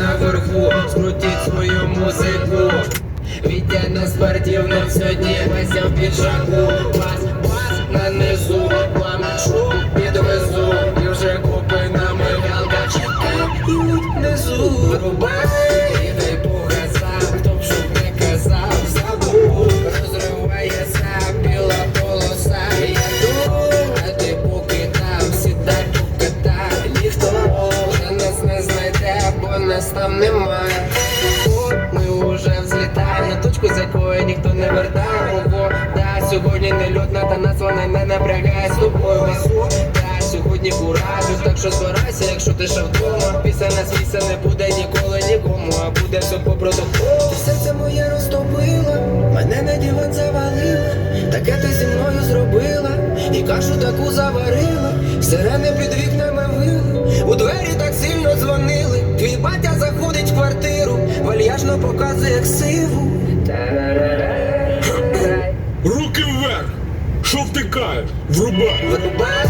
наверху, скрутіть свою музику. Вітя на спортивному сьогодні Вася в піджаку. Бас, бас на низу, пламешу підвезу. І вже купи на там і внизу. Врубай, нас там немає. От ми уже взлітаємо точку, з якої ніхто не вертає. Ого, та сьогодні не льотна, та нас вона не напрягає з тобою. Та сьогодні куражу, так що збирайся, якщо ти ще вдома. Після нас місця не буде ніколи нікому, а буде все по протоколу. Серце моє розтопило, мене на диван завалило. Таке ти зі мною зробила, і кашу таку заварила, сирени під вікнами вальяжно показує як сиву. Руки вверх! Що втикаєш? Врубай! Врубай,